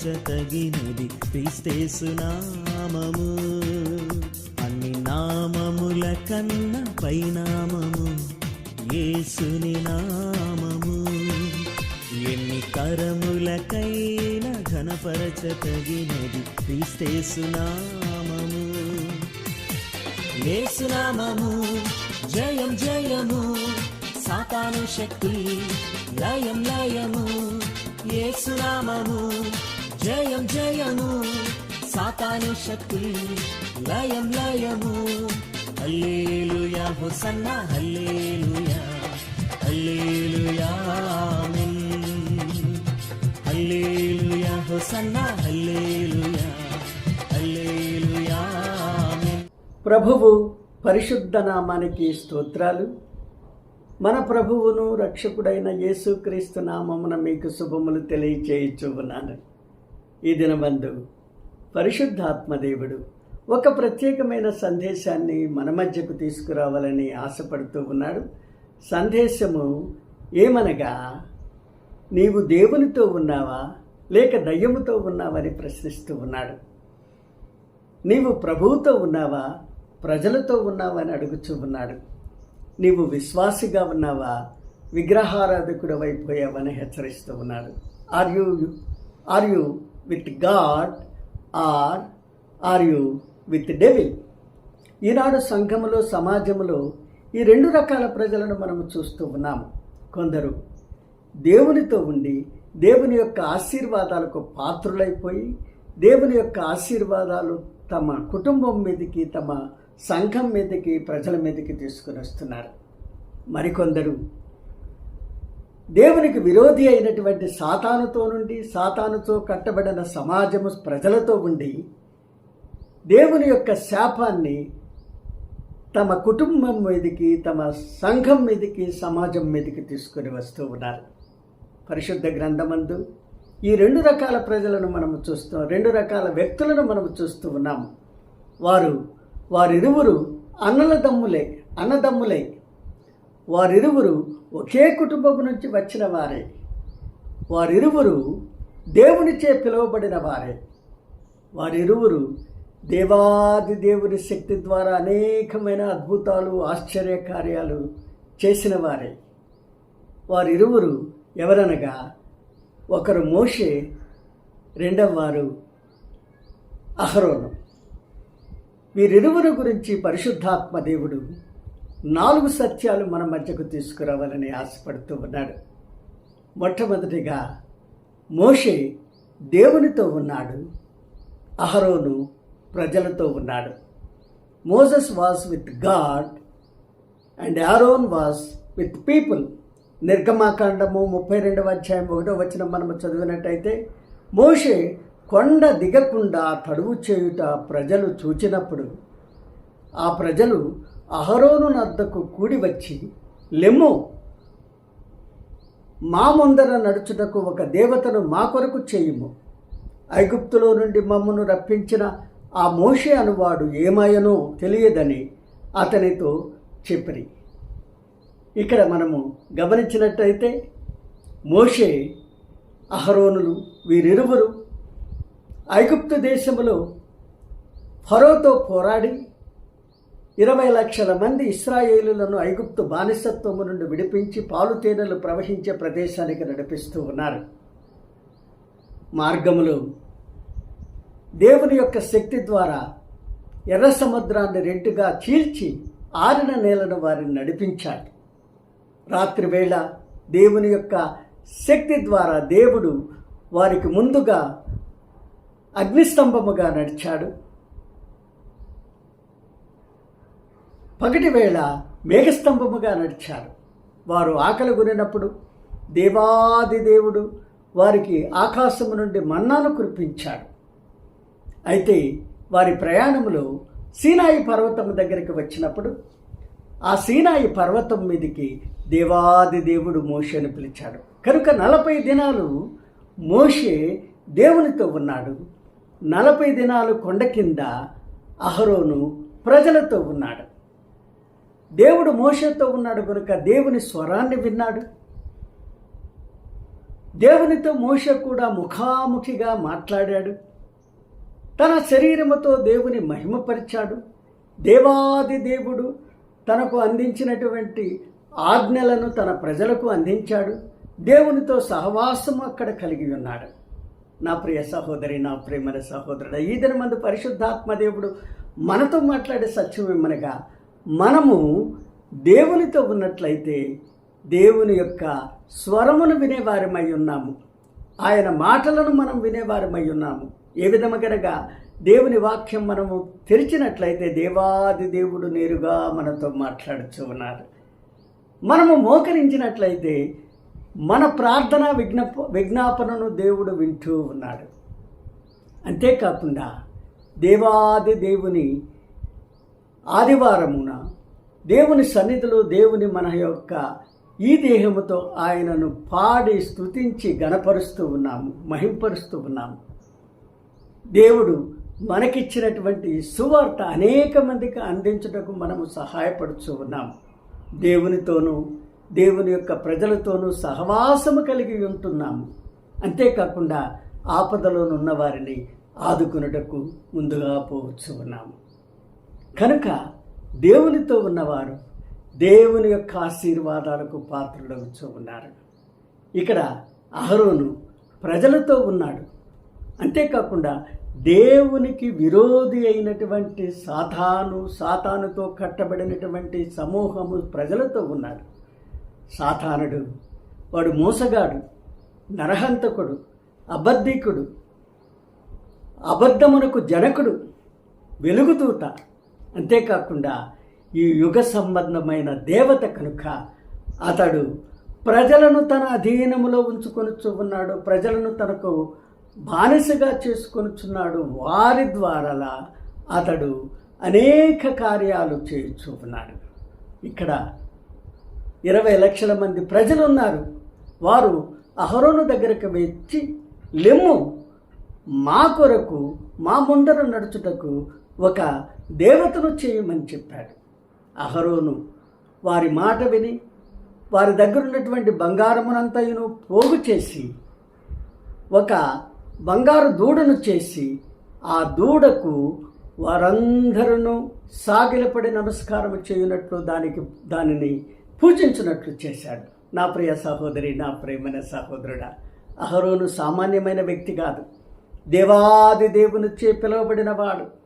ఘనపరచతగినది క్రీస్తేసు నామము. అన్ని నామముల కన్నా పైనామము యేసుని నామము. ఎన్ని తరములకైనా ఘనపరచతగినది క్రీస్తేసు నామము. యేసునామము జయం జయము సాతాను శక్తి లయం లయము ఏసునామము జయం జయము సాతాను శక్తి లయం లయము. Hallelujah hosanna hallelujah hallelujah hallelujah hosanna hallelujah hallelujah ప్రభువు పరిశుద్ధ నామానికి స్తోత్రాలు. మన ప్రభువును రక్షకుడైన యేసుక్రీస్తు నామమున మీకు శుభములు తెలియచేయచ్చు ఉన్నాను ఈ దినబంధు పరిశుద్ధాత్మదేవుడు ఒక ప్రత్యేకమైన సందేశాన్ని మన మధ్యకు తీసుకురావాలని ఆశపడుతూ ఉన్నాడు. సందేశము ఏమనగా నీవు దేవునితో ఉన్నావా లేక దయ్యముతో ఉన్నావని ప్రశ్నిస్తూ ఉన్నాడు. నీవు ప్రభువుతో ఉన్నావా ప్రజలతో ఉన్నావా అని అడుగుచూ ఉన్నాడు. నీవు విశ్వాసిగా ఉన్నావా విగ్రహారాధకుడు అయిపోయావని హెచ్చరిస్తూ ఉన్నాడు. Are you are you with God are are you with devil ఈనాడు సంఘములో సమాజంలో ఈ రెండు రకాల ప్రజలను మనము చూస్తూ ఉన్నాము. కొందరు దేవునితో ఉండి దేవుని యొక్క ఆశీర్వాదాలకు పాత్రులైపోయి దేవుని యొక్క ఆశీర్వాదాలు తమ కుటుంబం మీదకి తమ సంఘం మీదకి ప్రజల మీదకి తీసుకుని వస్తున్నారు. మరికొందరు దేవునికి విరోధి అయినటువంటి సాతానుతో నుండి సాతానుతో కట్టబడిన సమాజము ప్రజలతో ఉండి దేవుని యొక్క శాపాన్ని తమ కుటుంబం మీదకి తమ సంఘం మీదకి సమాజం మీదకి తీసుకొని వస్తూ ఉన్నారు. పరిశుద్ధ గ్రంథమందు ఈ రెండు రకాల ప్రజలను మనము చూస్తాం రెండు రకాల వ్యక్తులను మనము చూస్తూ ఉన్నాము. వారు వారిరువురు అన్నల దమ్ములే అన్నదమ్ములే వారిరువురు ఒకే కుటుంబం నుంచి వచ్చిన వారే. వారిరువురు దేవునిచే పిలువబడిన వారే. వారిరువురు దేవాది దేవుని శక్తి ద్వారా అనేకమైన అద్భుతాలు ఆశ్చర్య కార్యాలు చేసిన వారే. వారిరువురు ఎవరనగా ఒకరు మోషే రెండవ వారు అహరోను. వీరిరువురు గురించి పరిశుద్ధాత్మ దేవుడు నాలుగు సత్యాలు మన మధ్యకు తీసుకురావాలని ఆశపడుతూ ఉన్నాడు. మొట్టమొదటిగా మోషే దేవునితో ఉన్నాడు. అహరోను ప్రజలతో ఉన్నాడు. Moses was with God and Aaron was with people. నిర్గమాకాండము ముప్పై రెండవ అధ్యాయం ఒకటో వచ్చిన మనము చదివినట్టయితే మోషే కొండ దిగకుండా తడువు చేయుట ప్రజలు చూచినప్పుడు ఆ ప్రజలు అహరోను నద్దకు కూడి వచ్చి లెమ్ము మా ముందర నడుచుటకు ఒక దేవతను మా కొరకు చేయుము. ఐగుప్తులో నుండి మమ్మను రప్పించిన ఆ మోషే అనువాడు ఏమాయనో తెలియదని అతనితో చెప్పిరి. ఇక్కడ మనము గమనించినట్టయితే మోషే అహరోనులు వీరిరువురు ఐగుప్తు దేశములో ఫరోతో పోరాడి ఇరవై లక్షల మంది ఇస్రాయేలులను ఐగుప్తు బానిసత్వము నుండి విడిపించి పాలు తేనెలు ప్రవహించే ప్రదేశానికి నడిపిస్తూ ఉన్నారు. మార్గములో. దేవుని యొక్క శక్తి ద్వారా ఎర్ర సముద్రాన్ని రెంటుగా చీల్చి ఆరిన నేలను వారిని నడిపించాడు. రాత్రి వేళ దేవుని యొక్క శక్తి ద్వారా దేవుడు వారికి ముందుగా అగ్నిస్తంభముగా నడిచాడు. పగటి వేళ మేఘస్తంభముగా నడిచారు. వారు ఆకలి గురినప్పుడు దేవాది దేవుడు వారికి ఆకాశము నుండి మన్నాను కురిపించాడు. అయితే వారి ప్రయాణములో సీనాయి పర్వతం దగ్గరికి వచ్చినప్పుడు ఆ సీనాయి పర్వతం మీదకి దేవాది దేవుడు మోషేను పిలిచాడు. కనుక నలభై దినాలు మోషే దేవునితో ఉన్నాడు. నలభై దినాలు కొండ కింద అహరోను ప్రజలతో ఉన్నాడు. దేవుడు మోసతో ఉన్నాడు కనుక దేవుని స్వరాన్ని విన్నాడు. దేవునితో మోష కూడా ముఖాముఖిగా మాట్లాడాడు. తన శరీరముతో దేవుని మహిమపరిచాడు. దేవాది దేవుడు తనకు అందించినటువంటి ఆజ్ఞలను తన ప్రజలకు అందించాడు. దేవునితో సహవాసం అక్కడ కలిగి ఉన్నాడు. నా ప్రియ సహోదరి నా ప్రేమల సహోదరుడు ఈ దినమందు పరిశుద్ధాత్మ దేవుడు మనతో మాట్లాడే సత్యం ఇమ్మనగా మనము దేవునితో ఉన్నట్లయితే దేవుని యొక్క స్వరమును వినేవారమై ఉన్నాము. ఆయన మాటలను మనం వినేవారమై ఉన్నాము. ఏ విధముగనగా దేవుని వాక్యం మనము తెరిచినట్లయితే దేవాది దేవుడు నేరుగా మనతో మాట్లాడుచు ఉన్నారు. మనము మోకరించినట్లయితే మన ప్రార్థన విజ్ఞాప విజ్ఞాపనను దేవుడు వింటూ ఉన్నాడు. అంతేకాకుండా దేవాది దేవుని ఆదివారమున దేవుని సన్నిధిలో దేవుని మన యొక్క ఈ దేహముతో ఆయనను పాడి స్తుతించి గణపరుస్తూ ఉన్నాము మహింపరుస్తూ ఉన్నాము. దేవుడు మనకిచ్చినటువంటి సువార్త అనేక మందికి అందించుటకు మనము సహాయపడుతూ ఉన్నాము. దేవునితోనూ దేవుని యొక్క ప్రజలతోనూ సహవాసము కలిగి ఉంటున్నాము. అంతేకాకుండా ఆపదలోనున్న వారిని ఆదుకున్నటకు ముందుగా పోవచ్చు ఉన్నాము. కనుక దేవునితో ఉన్నవారు దేవుని యొక్క ఆశీర్వాదాలకు పాత్రులవుతూ ఉన్నారు. ఇక్కడ అహరోను ప్రజలతో ఉన్నాడు. అంతేకాకుండా దేవునికి విరోధి అయినటువంటి సాతాను సాతానుతో కట్టబడినటువంటి సమూహము ప్రజలతో ఉన్నారు సాతానుడు వాడు మోసగాడు నరహంతకుడు అబద్ధికుడు అబద్ధమునకు జనకుడు వెలుగుదూత అంతేకాకుండా ఈ యుగ సంబంధమైన దేవత కనుక అతడు ప్రజలను తన అధీనములో ఉంచుకొనుచు ఉన్నాడు ప్రజలను తనకు బానిసగా చేసుకొనుచున్నాడు వారి ద్వారా అతడు అనేక కార్యాలు చేయుచు ఉన్నాడు. ఇక్కడ ఇరవై లక్షల మంది ప్రజలు ఉన్నారు వారు అహరోను దగ్గరకు వచ్చి లెమ్ము మా కొరకు మా ముందర నడుచుటకు ఒక దేవతను చేయమని చెప్పాడు. అహరోను వారి మాట విని వారి దగ్గర ఉన్నటువంటి బంగారమునంతయును పోగు చేసి ఒక బంగారు దూడను చేసి ఆ దూడకు వారందరూ సాగిలపడి నమస్కారం చేయునట్లు దానికి దానిని పూజించినట్లు చేశాడు. నా ప్రియ సహోదరి నా ప్రేమైన సహోదరుడా అహరోను సామాన్యమైన వ్యక్తి కాదు. దేవాది దేవుని చే పిలువబడిన వాడు.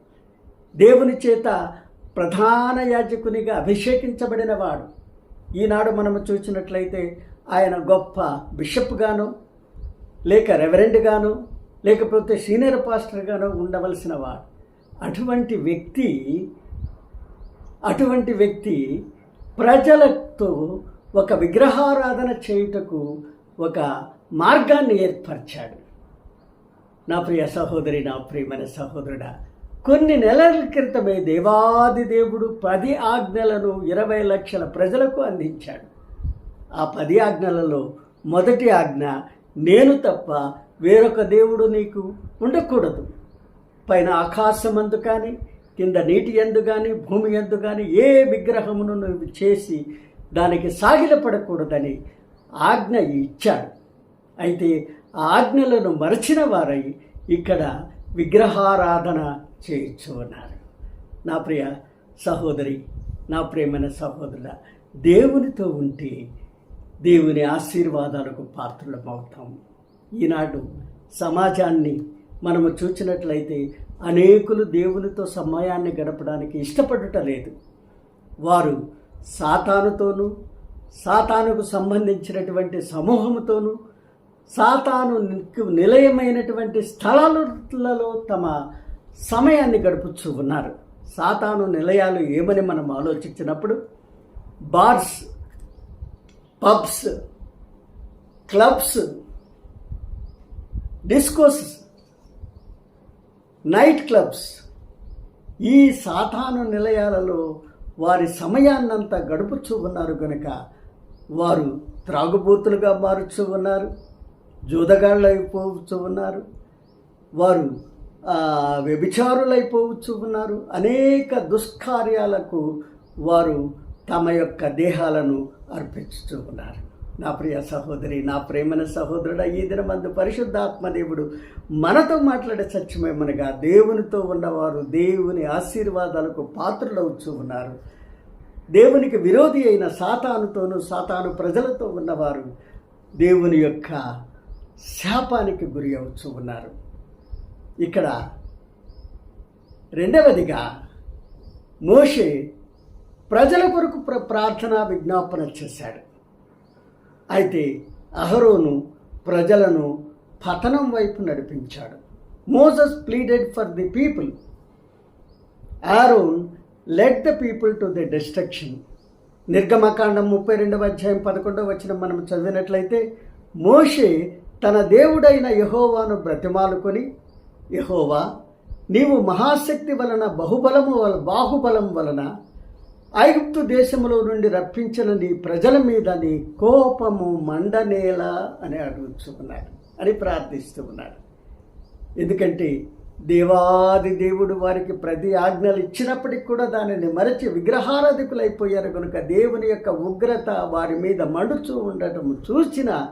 దేవుని చేత ప్రధాన యాజకునిగా అభిషేకించబడిన వాడు ఈనాడు మనము చూసినట్లయితే ఆయన గొప్ప బిషప్గాను లేక రెవరెండ్గాను లేకపోతే సీనియర్ పాస్టర్గాను ఉండవలసిన వాడు అటువంటి వ్యక్తి అటువంటి వ్యక్తి ప్రజలతో ఒక విగ్రహారాధన చేయుటకు ఒక మార్గాన్ని ఏర్పరిచాడు. నా ప్రియ సహోదరి నా ప్రియమైన సహోదరుడా కొన్ని నెలల క్రితమే దేవాది దేవుడు పది ఆజ్ఞలను ఇరవై లక్షల ప్రజలకు అందించాడు. ఆ పది ఆజ్ఞలలో మొదటి ఆజ్ఞ నేను తప్ప వేరొక దేవుడు నీకు ఉండకూడదు. పైన ఆకాశమందు కానీ కింద నీటి ఎందు కానీ భూమి ఎందు కానీ ఏ విగ్రహమును నువ్వు చేసి దానికి సాగిలపడకూడదని ఆజ్ఞ ఇచ్చాడు. అయితే ఆ ఆజ్ఞలను మరచిన వారై ఇక్కడ విగ్రహారాధన చేయొచ్చు అన్నారు నా ప్రియ సహోదరి నా ప్రేమైన సహోదరుల దేవునితో ఉంటే దేవుని ఆశీర్వాదాలకు పాత్రులమవుతాం. ఈనాడు సమాజాన్ని మనము చూసినట్లయితే అనేకులు దేవునితో సమయాన్ని గడపడానికి ఇష్టపడుట లేదు. వారు సాతానుతోనూ సాతానుకు సంబంధించినటువంటి సమూహముతోనూ సాతాను నిలయమైనటువంటి స్థలాలలో తమ సమయాన్ని గడుపుతూ ఉన్నారు. సాతాను నిలయాలు ఏమని మనం ఆలోచించినప్పుడు bars pubs clubs discos night clubs ఈ సాతాను నిలయాలలో వారి సమయాన్నంతా గడుపుచూ ఉన్నారు కనుక వారు త్రాగుబోతులుగా మారుచూ ఉన్నారు జూదగాళ్ళు అయిపోవచ్చు ఉన్నారు. వారు వ్యభిచారులైపోవచ్చు ఉన్నారు. అనేక దుష్కార్యాలకు వారు తమ యొక్క దేహాలను అర్పించుతూ ఉన్నారు. నా ప్రియ సహోదరి నా ప్రేమన సహోదరుడ ఈ దినమందు పరిశుద్ధాత్మదేవుడు మనతో మాట్లాడే సత్యమేమనగా దేవునితో ఉన్నవారు దేవుని ఆశీర్వాదాలకు పాత్రలవుతూ ఉన్నారు. దేవునికి విరోధి అయిన సాతానుతోనూ సాతాను ప్రజలతో ఉన్నవారు దేవుని యొక్క శాపానికి గురి అవుతూ ఉన్నారు. ఇక్కడ రెండవదిగా మోషే ప్రజల కొరకు ప్ర ప్రార్థన విజ్ఞాపన చేశాడు. అయితే అహరోను ప్రజలను పతనం వైపు నడిపించాడు. Moses pleaded for the people Aaron let the people to the destruction నిర్గమకాండం ముప్పై రెండవ అధ్యాయం పదకొండవ వచ్చిన మనం చదివినట్లయితే మోషే తన దేవుడైన యహోవాను బ్రతిమాలుకొని యహోవా నీవు మహాశక్తి వలన బహుబలము వల బాహుబలం వలన ఐగుప్తు దేశములో నుండి రప్పించిన నీ ప్రజల మీద నీ కోపము మండనేలా అని అడుగుతున్నాడు అని ప్రార్థిస్తూ ఉన్నాడు. ఎందుకంటే దేవాది దేవుడు వారికి ప్రతి ఆజ్ఞలు ఇచ్చినప్పటికి కూడా దానిని మరచి విగ్రహారాధికులైపోయారు. కనుక దేవుని యొక్క ఉగ్రత వారి మీద మండుచూ ఉండటం చూసిన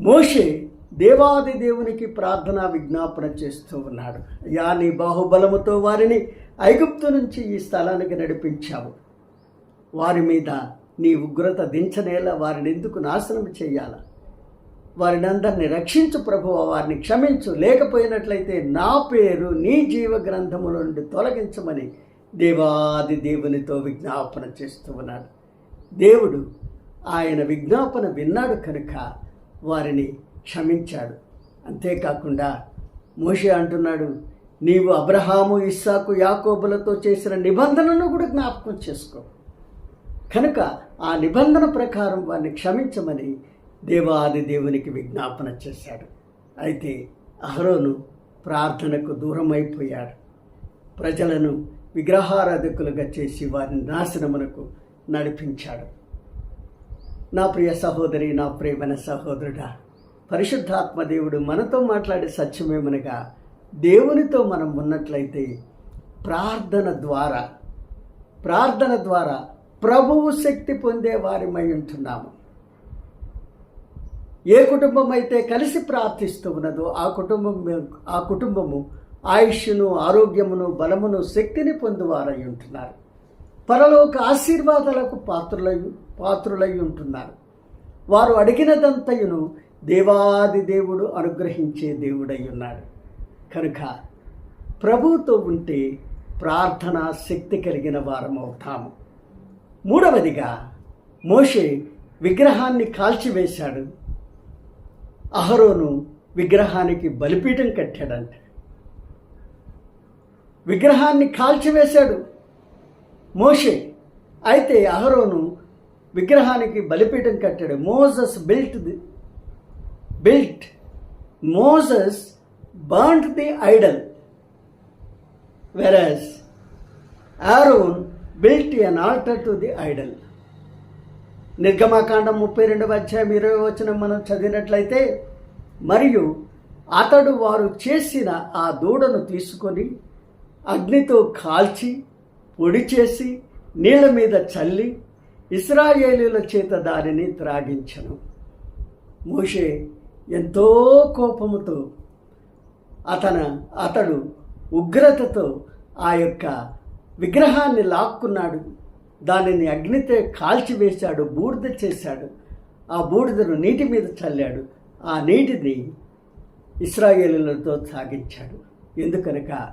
మోషే దేవాది దేవునికి ప్రార్థన విజ్ఞాపన చేస్తూ ఉన్నాడు. యా నీ బాహుబలముతో వారిని ఐగుప్తు నుంచి ఈ స్థలానికి నడిపించావు. వారి మీద నీ ఉగ్రత దించనేలా వారిని ఎందుకు నాశనం చేయాలా? వారిని అందరినీ రక్షించు ప్రభువ వారిని క్షమించు. లేకపోయినట్లయితే నా పేరు నీ జీవ గ్రంథము నుండి తొలగించమని దేవాది దేవునితో విజ్ఞాపన చేస్తూ ఉన్నాడు. దేవుడు ఆయన విజ్ఞాపన విన్నాడు కనుక వారిని క్షమించాడు. అంతేకాకుండా మోషే అంటున్నాడు నీవు అబ్రహాము ఇస్సాకు యాకోబులతో చేసిన నిబంధనను కూడా జ్ఞాపకం చేసుకో. కనుక ఆ నిబంధన ప్రకారం వారిని క్షమించమని దేవాది దేవునికి విజ్ఞాపన చేశాడు. అయితే అహరోను ప్రార్థనకు దూరమైపోయాడు. ప్రజలను విగ్రహారాధకులుగా చేసి వారిని నాశనమునకు నడిపించాడు. నా ప్రియ సహోదరి నా ప్రియమైన సహోదరుడా పరిశుద్ధాత్మ దేవుడు మనతో మాట్లాడే సత్యమేమనగా దేవునితో మనం ఉన్నట్లయితే ప్రార్థన ద్వారా ప్రార్థన ద్వారా ప్రభువు శక్తి పొందే వారిమై ఉంటున్నాము. ఏ కుటుంబం అయితే కలిసి ప్రార్థిస్తూ ఉన్నదో ఆ కుటుంబం ఆ కుటుంబము ఆయుష్ను ఆరోగ్యమును బలమును శక్తిని పొందువారై ఉంటున్నారు. పరలోక ఆశీర్వాదాలకు పాత్రులై పాత్రులై ఉంటున్నారు. వారు అడిగినదంతయును దేవాది దేవుడు అనుగ్రహించే దేవుడై ఉన్నాడు. కనుక ప్రభువుతో ఉంటే ప్రార్థన శక్తి కలిగిన వారం అవుతాము మూడవదిగా మోషే విగ్రహాన్ని కాల్చివేశాడు. అహరోను విగ్రహానికి బలిపీఠం కట్టాడంట. విగ్రహాన్ని కాల్చివేశాడు మోషే. అయితే అహరోను విగ్రహానికి బలిపీఠం కట్టాడు. Moses built built, built Moses the the idol Aaron built built altar to to the idol నిర్గమాకాండం ముప్పై రెండవ అధ్యాయం ఇరవై వచ్చిన మనం చదివినట్లయితే మరియు అతడు వారు చేసిన ఆ దూడను తీసుకొని అగ్నితో కాల్చి పొడి చేసి నీళ్ళ మీద చల్లి ఇస్రాయేలీల చేత దానిని త్రాగించను. మోషే ఎంతో కోపముతో అతన అతడు ఉగ్రతతో ఆ యొక్క విగ్రహాన్ని లాక్కున్నాడు. దానిని అగ్నితో కాల్చివేశాడు బూడిద చేశాడు. ఆ బూడిదను నీటి మీద చల్లాడు. ఆ నీటిని ఇస్రాయేలులతో సాగించాడు. ఎందుకనక?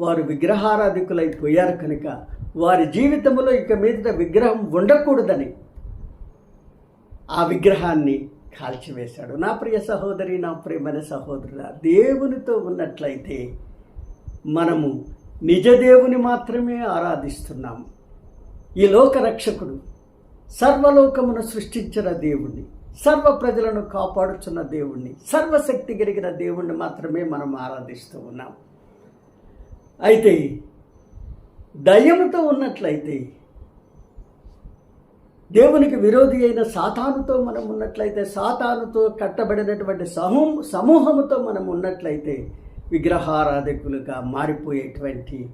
వారు విగ్రహారాధికులైపోయారు కనుక వారి జీవితంలో ఇక మీద విగ్రహం ఉండకూడదని ఆ విగ్రహాన్ని కాల్చివేశాడు నా ప్రియ సహోదరి నా ప్రియమైన సహోదరుల దేవునితో ఉన్నట్లయితే మనము నిజ దేవుని మాత్రమే ఆరాధిస్తున్నాము. ఈ లోక రక్షకుడు సర్వలోకమును సృష్టించిన దేవుణ్ణి సర్వ ప్రజలను కాపాడుచున్న దేవుణ్ణి సర్వశక్తి కలిగిన దేవుణ్ణి మాత్రమే మనం ఆరాధిస్తూ ఉన్నాం అయితే దయ్యముతో ఉన్నట్లయితే దేవునికి విరోధి అయిన సాతానుతో మనం ఉన్నట్లయితే సాతానుతో కట్టబడినటువంటి సమూహం సమూహముతో మనం ఉన్నట్లయితే విగ్రహారాధకులుగా మారిపోయేటువంటి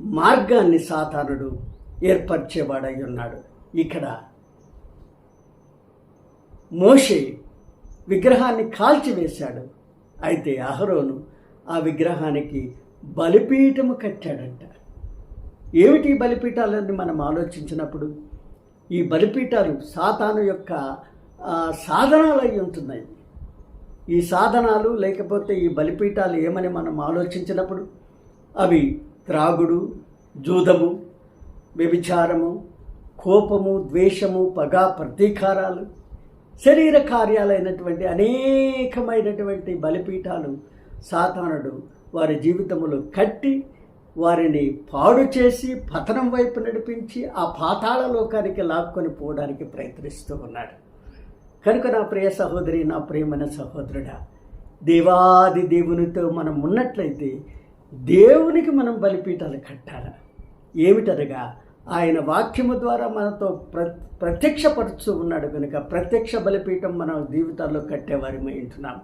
మార్గాన్ని సాతానుడు ఏర్పరిచేవాడై ఉన్నాడు. ఇక్కడ మోషే విగ్రహాన్ని కాల్చివేశాడు. అయితే అహరోను ఆ విగ్రహానికి బలిపీఠము కట్టాడంట. ఏమిటి బలిపీఠాలని మనం ఆలోచించినప్పుడు? ఈ బలిపీఠాలు సాతాను యొక్క సాధనాలు అయి ఉంటున్నాయి. ఈ సాధనాలు లేకపోతే ఈ బలిపీఠాలు ఏమని మనం ఆలోచించినప్పుడు? అవి త్రాగుడు జూదము వ్యభిచారము కోపము ద్వేషము పగ ప్రతీకారాలు శరీర కార్యాలైనటువంటి అనేకమైనటువంటి బలిపీఠాలు సాతానుడు వారి జీవితములు కట్టి వారిని పాడు చేసి పతనం వైపు నడిపించి ఆ పాతాళ లోకానికి లాక్కొని పోవడానికి ప్రయత్నిస్తూ ఉన్నాడు. కనుక నా ప్రియ సహోదరి నా ప్రియమైన సహోదరుడా దేవాది దేవునితో మనం ఉన్నట్లయితే దేవునికి మనం బలిపీఠాలు కట్టాలి? ఏమిటనగా ఆయన వాక్యము ద్వారా మనతో ప్ర ప్రత్యక్షపరుచు ఉన్నాడు. కనుక ప్రత్యక్ష బలిపీఠం మనం జీవితాల్లో కట్టేవారిమై ఉంటున్నాం.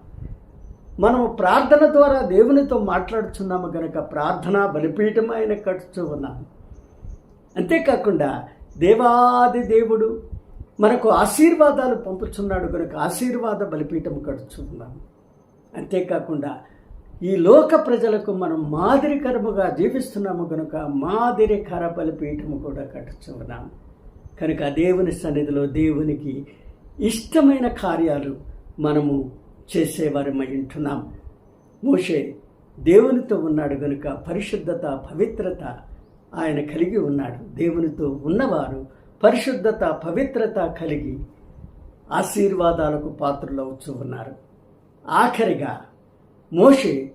మనము ప్రార్థన ద్వారా దేవునితో మాట్లాడుచున్నాము కనుక ప్రార్థన బలిపీఠం ఆయన కట్టుచూ ఉన్నాం. అంతేకాకుండా దేవాది దేవుడు మనకు ఆశీర్వాదాలు పంపుతున్నాడు కనుక ఆశీర్వాద బలిపీఠం కడుచున్నాము అంతేకాకుండా ఈ లోక ప్రజలకు మనం మాదిరికరముగా జీవిస్తున్నాము కనుక మాదిరికర బలిపీఠము కూడా కట్టుచున్నాము కనుక దేవుని సన్నిధిలో దేవునికి ఇష్టమైన కార్యాలు మనము చేసేవారమై ఉంటున్నాం. మోషే దేవునితో ఉన్నాడు కనుక పరిశుద్ధత పవిత్రత ఆయన కలిగి ఉన్నాడు. దేవునితో ఉన్నవారు పరిశుద్ధత పవిత్రత కలిగి ఆశీర్వాదాలకు పాత్రలవుతూ ఉన్నారు. ఆఖరిగా మోషే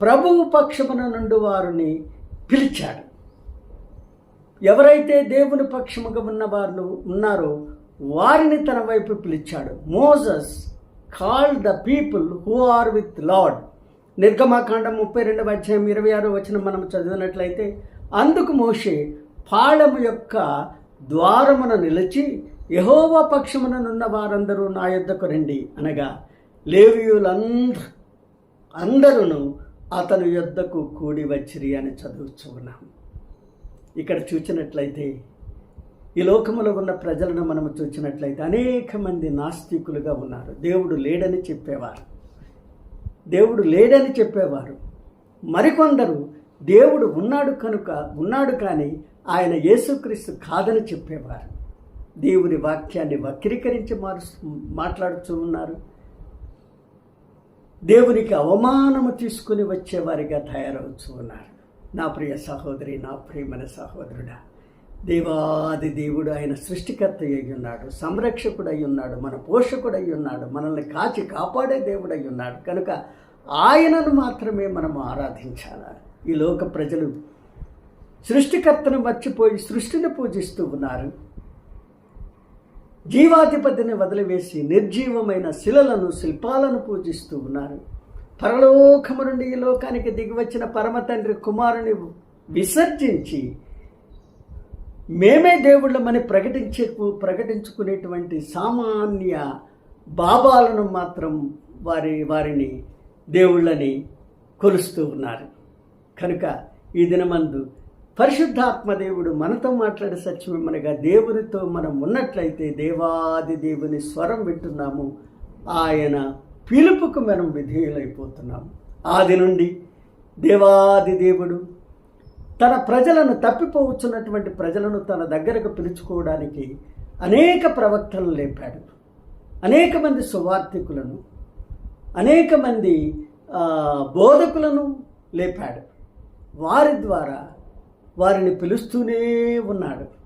ప్రభువు పక్షమున నుండి వారిని పిలిచాడు. ఎవరైతే దేవుని పక్షముగా ఉన్నవారు ఉన్నారో వారిని తన వైపు పిలిచాడు. Moses call the people who are with Lord నిర్గమాకాండం ముప్పై రెండవ అధ్యాయం ఇరవై ఆరు వచ్చిన మనం చదివినట్లయితే అందుకు మోషే పాళము యొక్క ద్వారమున నిలిచి యహోవ పక్షముననున్న వారందరూ నా యొద్దకు రండి అనగా లేవియులంద అందరూ అతని యొద్దకు కూడి వచ్చిరి అని చదువుతూ ఉన్నాం. ఇక్కడ చూచినట్లయితే ఈ లోకములో ఉన్న ప్రజలను మనము చూసినట్లయితే అనేక మంది నాస్తికులుగా ఉన్నారు. దేవుడు లేడని చెప్పేవారు. దేవుడు లేడని చెప్పేవారు. మరికొందరు దేవుడు ఉన్నాడు కనుక ఉన్నాడు కానీ ఆయన యేసుక్రీస్తు కాదని చెప్పేవారు. దేవుని వాక్యాన్ని వక్రీకరించి మారుస్తూ మాట్లాడుతూ ఉన్నారు. దేవునికి అవమానము తీసుకుని వచ్చేవారిగా తయారవుతూ ఉన్నారు. నా ప్రియ సహోదరి నా ప్రియమైన సహోదరుడా దేవాది దేవుడు ఆయన సృష్టికర్త అయి ఉన్నాడు సంరక్షకుడు అయి ఉన్నాడు మన పోషకుడు అయి ఉన్నాడు మనల్ని కాచి కాపాడే దేవుడు అయి ఉన్నాడు. కనుక ఆయనను మాత్రమే మనం ఆరాధించాలి? ఈ లోక ప్రజలు సృష్టికర్తను మర్చిపోయి సృష్టిని పూజిస్తూ ఉన్నారు. జీవాధిపతిని వదిలివేసి నిర్జీవమైన శిలలను శిల్పాలను పూజిస్తూ ఉన్నారు. పరలోకము నుండి ఈ లోకానికి దిగివచ్చిన పరమ తండ్రి కుమారుని విసర్జించి మేమే దేవుళ్ళమని ప్రకటించే ప్రకటించుకునేటువంటి సామాన్య బాబాలను మాత్రం వారి వారిని దేవుళ్ళని కొలుస్తూ ఉన్నారు. కనుక ఈ దినమందు పరిశుద్ధాత్మ దేవుడు మనతో మాట్లాడే సత్యమనగా దేవునితో మనం ఉన్నట్లయితే దేవాది దేవుని స్వరం వింటున్నాము. ఆయన పిలుపుకు మనం విధేయులైపోతున్నాము. ఆది నుండి దేవాది దేవుడు తన ప్రజలను తప్పిపోవచ్చున్నటువంటి ప్రజలను తన దగ్గరకు పిలుచుకోవడానికి అనేక ప్రవక్తలను లేపాడు. అనేక మంది సువార్థికులను అనేక మంది బోధకులను లేపాడు. వారి ద్వారా వారిని పిలుస్తూనే ఉన్నాడు.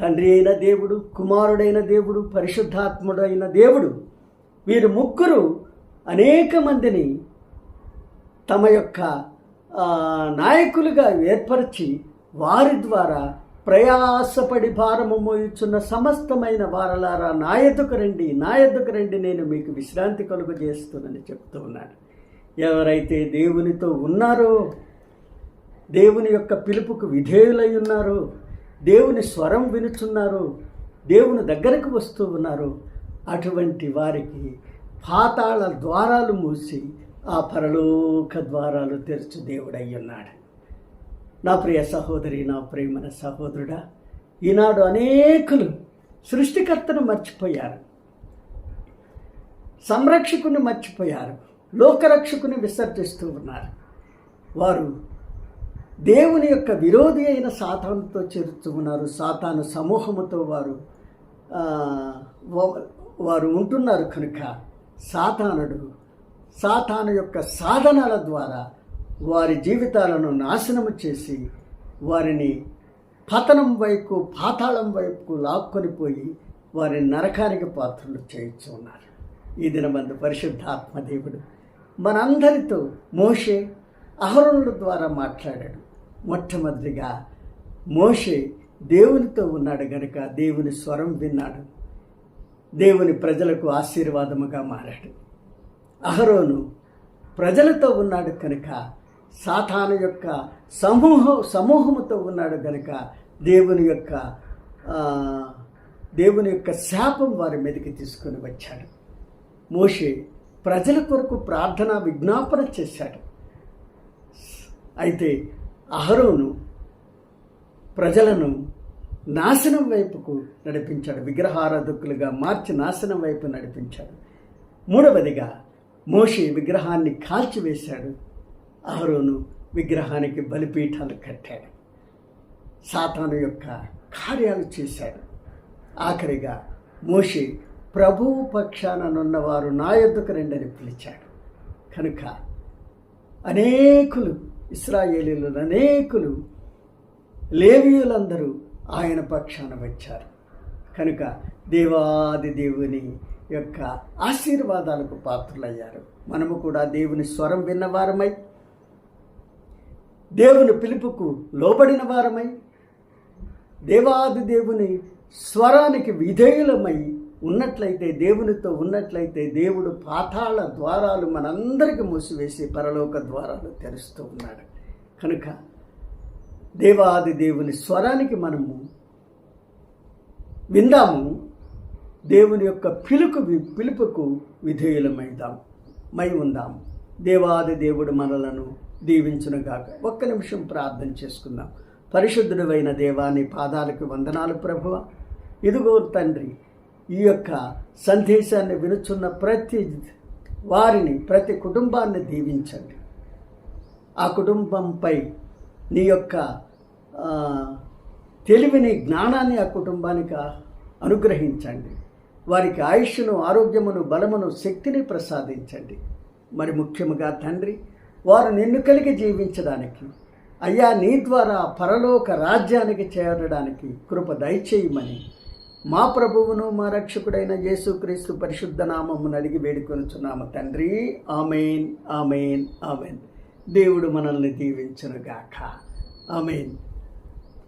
తండ్రి అయిన దేవుడు కుమారుడైన దేవుడు పరిశుద్ధాత్ముడైన దేవుడు వీరు ముగ్గురు అనేక మందిని తమ యొక్క నాయకులుగా ఏర్పరిచి వారి ద్వారా ప్రయాసపడి భారము మోయుచున్న సమస్తమైన వారలారా నా ఎద్దుకు రండి నా ఎద్దుకు రండి నేను మీకు విశ్రాంతి కలుగు చేస్తున్నానని చెప్తూ ఉన్నాను ఎవరైతే దేవునితో ఉన్నారో దేవుని యొక్క పిలుపుకు విధేయులై ఉన్నారు దేవుని స్వరం వినుచున్నారు దేవుని దగ్గరకు వస్తూ ఉన్నారు అటువంటి వారికి పాతాళ ద్వారాలు మూసి ఆ పరలోక ద్వారాలు తెరచు దేవుడై ఉన్నాడు. నా ప్రియ సహోదరి నా ప్రేమన సహోదరుడా ఈనాడు అనేకులు సృష్టికర్తను మర్చిపోయారు. సంరక్షకుని మర్చిపోయారు. లోకరక్షకుని విసర్జిస్తూ ఉన్నారు. వారు దేవుని యొక్క విరోధి అయిన సాతానుతో చేరుతూ ఉన్నారు. సాతాను సమూహముతో వారు వారు ఉంటున్నారు కనుక సాతానుడు సాతాను యొక్క సాధనాల ద్వారా వారి జీవితాలను నాశనము చేసి వారిని పతనం వైపు పాతాళం వైపుకు లాక్కొని పోయి వారిని నరకానికి పాత్రలు చేయించు ఉన్నారు. ఈ దినమందు పరిశుద్ధాత్మదేవుడు మనందరితో మోషే అహరుణుల ద్వారా మాట్లాడాడు. మొట్టమొదటిగా మోషే దేవునితో ఉన్నాడు గనుక దేవుని స్వరం విన్నాడు. దేవుని ప్రజలకు ఆశీర్వాదముగా మారాడు. అహరోను ప్రజలతో ఉన్నాడు కనుక సాతాను యొక్క సమూహ సమూహముతో ఉన్నాడు కనుక దేవుని యొక్క దేవుని యొక్క శాపం వారి మీదకి తీసుకొని వచ్చాడు. మోషే ప్రజల కొరకు ప్రార్థన విజ్ఞాపన చేశాడు. అయితే అహరోను ప్రజలను నాశనం వైపుకు నడిపించాడు. విగ్రహారాధకులుగా మార్చి నాశనం వైపు నడిపించాడు. మూడవదిగా మోషే విగ్రహాన్ని కాల్చివేశాడు. అహరోను విగ్రహానికి బలిపీఠాలు కట్టాడు. సాతాను యొక్క కార్యాలు చేశాడు. ఆఖరిగా మోషే ప్రభువు పక్షాననున్నవారు నా యొద్దకు రెండని పిలిచాడు. కనుక అనేకులు ఇస్రాయేలీలు అనేకులు లేవీయులందరూ ఆయన పక్షాన వచ్చారు. కనుక దేవాది దేవుని యొక్క ఆశీర్వాదాలకు పాత్రులయ్యారు. మనము కూడా దేవుని స్వరం విన్నవారమై దేవుని పిలుపుకు లోబడిన వారమై దేవాది దేవుని స్వరానికి విధేయులమై ఉన్నట్లయితే దేవునితో ఉన్నట్లయితే దేవుడు పాతాళ ద్వారాలు మనందరికీ మూసివేసి పరలోక ద్వారాలు తెరుస్తూ ఉన్నాడు. కనుక దేవాది దేవుని స్వరానికి మనము విందాము. దేవుని యొక్క పిలుకు పిలుపుకు విధేయులమైదాం మై ఉందాం. దేవాది దేవుడు మనలను దీవించునుగాక. ఒక్క నిమిషం ప్రార్థన చేసుకుందాం. పరిశుద్ధుడైన దేవాని పాదాలకు వందనాలు ప్రభువ. ఇదిగో తండ్రి ఈ యొక్క సందేశాన్ని వినుచున్న ప్రతి వారిని ప్రతి కుటుంబాన్ని దీవించండి. ఆ కుటుంబంపై నీ యొక్క తెలివిని జ్ఞానాన్ని ఆ కుటుంబానికి అనుగ్రహించండి. వారికి ఆయుష్ను ఆరోగ్యమును బలమును శక్తిని ప్రసాదించండి. మరి ముఖ్యముగా తండ్రి వారు నిన్ను కలిగి జీవించడానికి అయ్యా నీ ద్వారా పరలోక రాజ్యానికి చేరడానికి కృప దయచేయమని మా ప్రభువును మా రక్షకుడైన యేసుక్రీస్తు పరిశుద్ధ నామమును అడిగి వేడుకొనుచున్నాము తండ్రి. Amen amen amen. దేవుడు మనల్ని దీవించునుగాక. ఆమెన్.